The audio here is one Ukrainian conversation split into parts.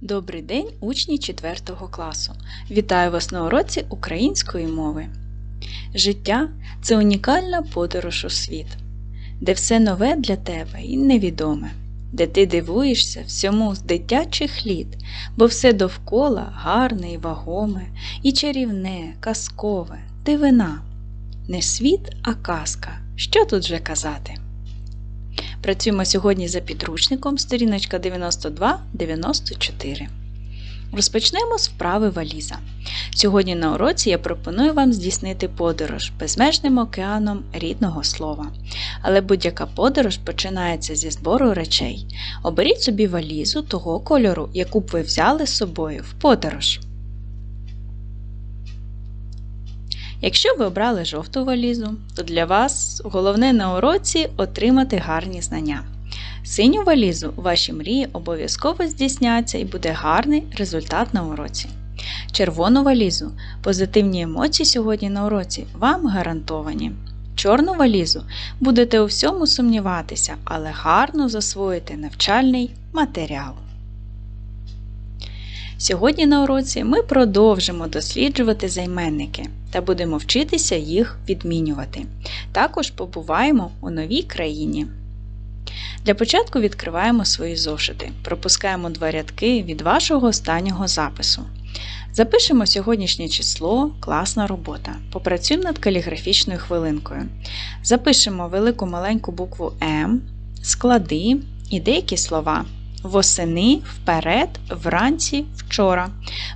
Добрий день, учні 4 класу! Вітаю вас на уроці української мови. Життя це унікальна подорож у світ, де все нове для тебе і невідоме, де ти дивуєшся всьому з дитячих літ, бо все довкола гарне і вагоме, і чарівне, казкове, дивина. Не світ, а казка. Що тут вже казати? Працюємо сьогодні за підручником сторіночка 92-94. Розпочнемо з вправи валіза. Сьогодні на уроці я пропоную вам здійснити подорож безмежним океаном рідного слова. Але будь-яка подорож починається зі збору речей. Оберіть собі валізу того кольору, яку б ви взяли з собою в подорож. Якщо ви обрали жовту валізу, то для вас головне на уроці отримати гарні знання. Синю валізу ваші мрії обов'язково здійсняться і буде гарний результат на уроці. Червону валізу позитивні емоції сьогодні на уроці вам гарантовані. Чорну валізу будете у всьому сумніватися, але гарно засвоїте навчальний матеріал. Сьогодні на уроці ми продовжимо досліджувати займенники та будемо вчитися їх відмінювати. Також побуваємо у новій країні. Для початку відкриваємо свої зошити, пропускаємо два рядки від вашого останнього запису. Запишемо сьогоднішнє число, класна робота. Попрацюємо над каліграфічною хвилинкою. Запишемо велику маленьку букву М, склади і деякі слова. Восени, вперед, вранці, вчора.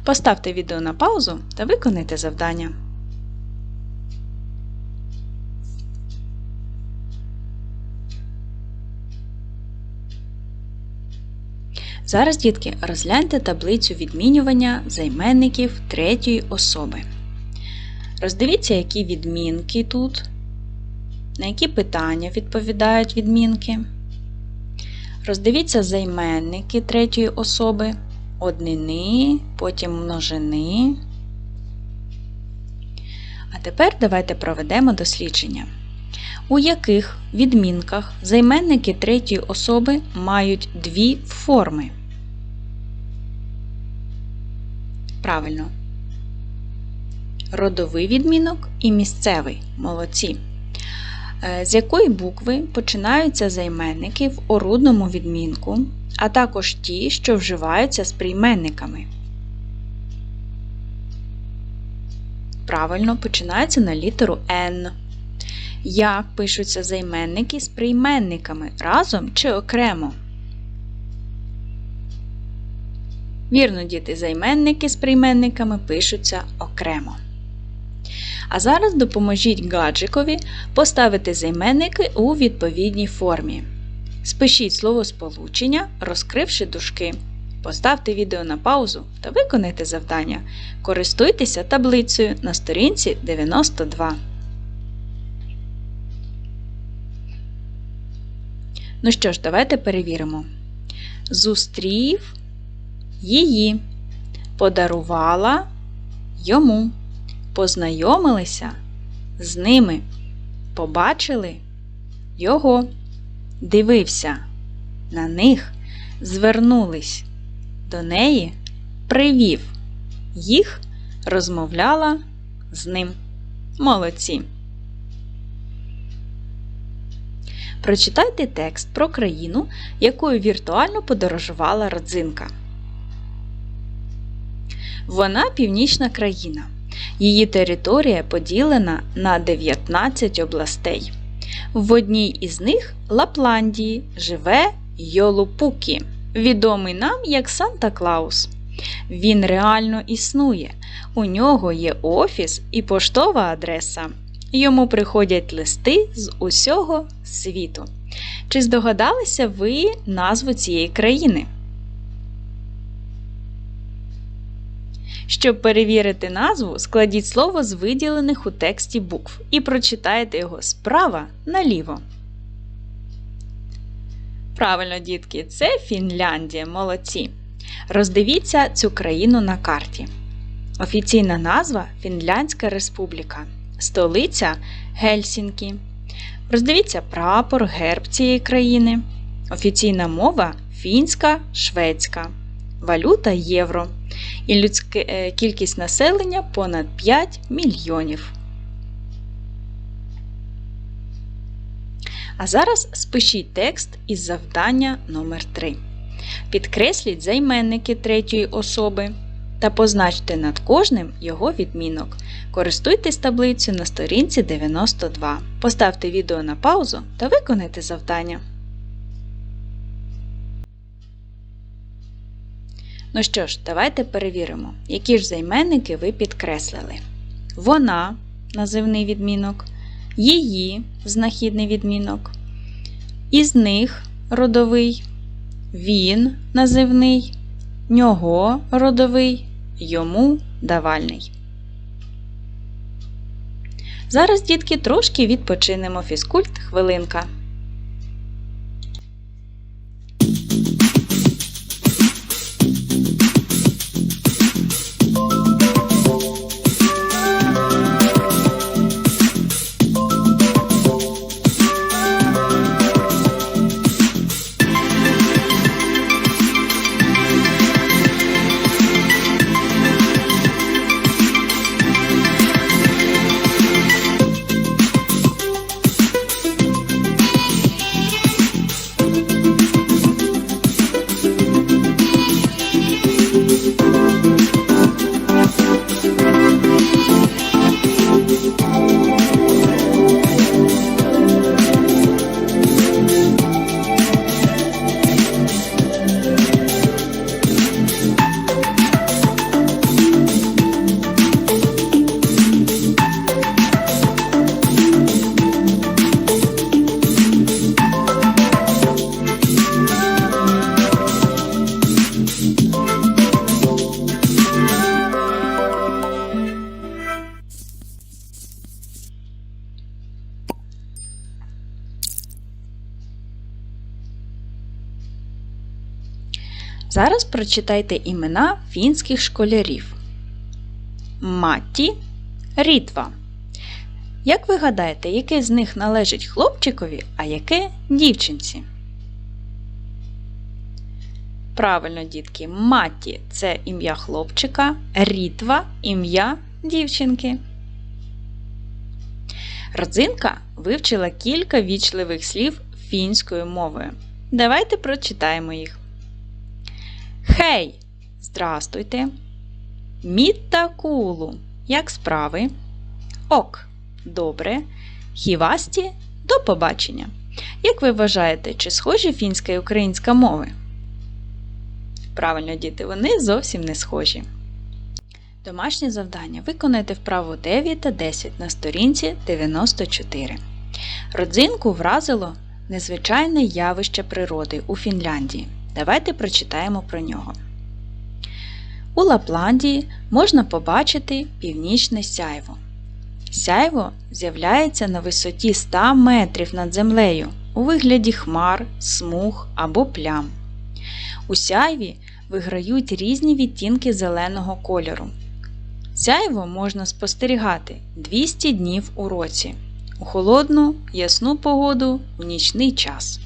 Поставте відео на паузу та виконайте завдання. Зараз, дітки, розгляньте таблицю відмінювання займенників третьої особи. Роздивіться, які відмінки тут, на які питання відповідають відмінки. Роздивіться займенники третьої особи, однини, потім множини. А тепер давайте проведемо дослідження. У яких відмінках займенники третьої особи мають дві форми? Правильно. Родовий відмінок і місцевий. Молодці. Е, з якої букви починаються займенники в орудному відмінку, а також ті, що вживаються з прийменниками. Правильно починаються на літеру N. Як пишуться займенники з прийменниками разом чи окремо? Вірно, діти, займенники з прийменниками пишуться окремо. А зараз допоможіть гаджикові поставити займенники у відповідній формі. Спишіть словосполучення, розкривши дужки. Поставте відео на паузу та виконайте завдання. Користуйтеся таблицею на сторінці 92. Ну що ж, давайте перевіримо. Зустрів її, подарувала йому познайомилися з ними, побачили його, дивився на них, звернулись до неї, привів їх, розмовляла з ним. Молодці. Прочитайте текст про країну, якою віртуально подорожувала родзинка. Вона північна країна. Її територія поділена на 19 областей. В одній із них Лапландії живе Йолупукі, відомий нам як Санта Клаус. Він реально існує. У нього є офіс і поштова адреса. Йому приходять листи з усього світу. Чи здогадалися ви назву цієї країни? Щоб перевірити назву, складіть слово з виділених у тексті букв і прочитайте його справа наліво. Правильно, дітки, це Фінляндія. Молодці. Роздивіться цю країну на карті. Офіційна назва Фінляндська Республіка. Столиця Гельсінкі. Роздивіться прапор, герб цієї країни. Офіційна мова фінська, шведська. Валюта євро. І людська е, кількість населення понад 5 мільйонів. А зараз спишіть текст із завдання номер 3 Підкресліть займенники третьої особи та позначте над кожним його відмінок. Користуйтесь таблицею на сторінці 92. Поставте відео на паузу та виконайте завдання. Ну що ж, давайте перевіримо, які ж займенники ви підкреслили. Вона називний відмінок, її знахідний відмінок, із них родовий, він називний, нього родовий, йому давальний. Зараз, дітки, трошки відпочинемо фізкульт хвилинка. Зараз прочитайте імена фінських школярів. Матті, Рітва. Як ви гадаєте, яке з них належить хлопчикові, а яке дівчинці? Правильно, дітки, Матті це ім'я хлопчика, Рітва ім'я дівчинки. Родзинка вивчила кілька вічливих слів фінською мовою. Давайте прочитаємо їх. Хей! Здрастуйте! Міттакулу. Як справи? Ок. Добре. Хівасті. До побачення. Як ви вважаєте, чи схожі фінська і українська мови? Правильно, діти, вони зовсім не схожі. Домашнє завдання виконайте вправу 9 та 10 на сторінці 94. Родзинку вразило незвичайне явище природи у Фінляндії. Давайте прочитаємо про нього. У Лапландії можна побачити північне сяйво. Сяйво з'являється на висоті 100 метрів над землею у вигляді хмар, смуг або плям. У сяйві виграють різні відтінки зеленого кольору. Сяйво можна спостерігати 200 днів у році, у холодну, ясну погоду у нічний час.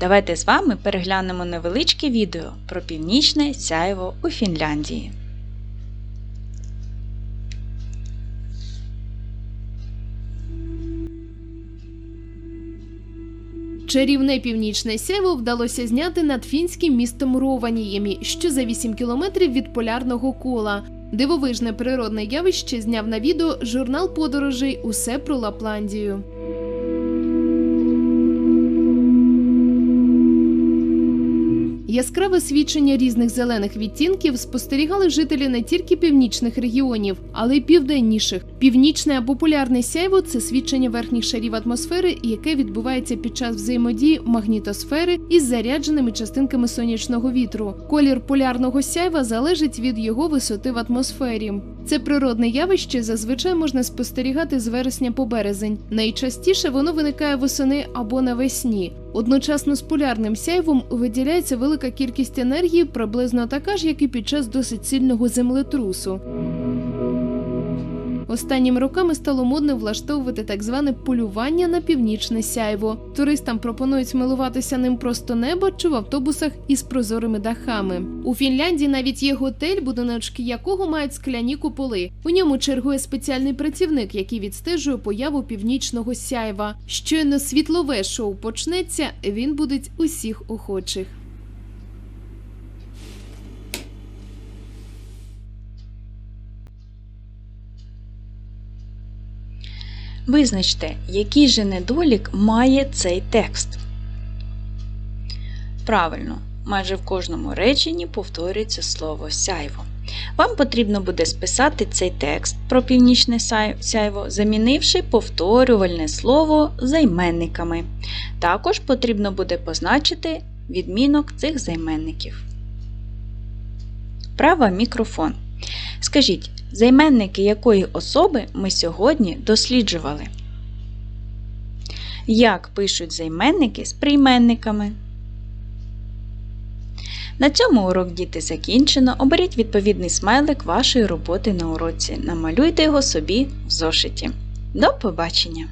Давайте з вами переглянемо невеличке відео про північне сяйво у Фінляндії. Чарівне північне сяйво вдалося зняти над фінським містом Рованіємі, що за 8 кілометрів від полярного кола. Дивовижне природне явище зняв на відео журнал подорожей Усе про Лапландію. Яскраве свідчення різних зелених відтінків спостерігали жителі не тільки північних регіонів, але й південніших. Північне або полярне сяйво це свідчення верхніх шарів атмосфери, яке відбувається під час взаємодії магнітосфери із зарядженими частинками сонячного вітру. Колір полярного сяйва залежить від його висоти в атмосфері. Це природне явище зазвичай можна спостерігати з вересня по березень. Найчастіше воно виникає восени або навесні. Одночасно з полярним сяйвом виділяється велика кількість енергії, приблизно така ж, як і під час досить сильного землетрусу. Останніми роками стало модно влаштовувати так зване полювання на північне сяйво. Туристам пропонують милуватися ним просто неба чи в автобусах із прозорими дахами. У Фінляндії навіть є готель, будиночки якого мають скляні куполи. У ньому чергує спеціальний працівник, який відстежує появу північного сяйва. Щойно світлове шоу почнеться, він будить усіх охочих. Визначте, який же недолік має цей текст. Правильно, майже в кожному реченні повторюється слово сяйво. Вам потрібно буде списати цей текст про північне сяйво, замінивши повторювальне слово займенниками. Також потрібно буде позначити відмінок цих займенників. Права мікрофон. Скажіть, займенники якої особи ми сьогодні досліджували? Як пишуть займенники з прийменниками? На цьому урок діти закінчено. Оберіть відповідний смайлик вашої роботи на уроці. Намалюйте його собі в зошиті. До побачення!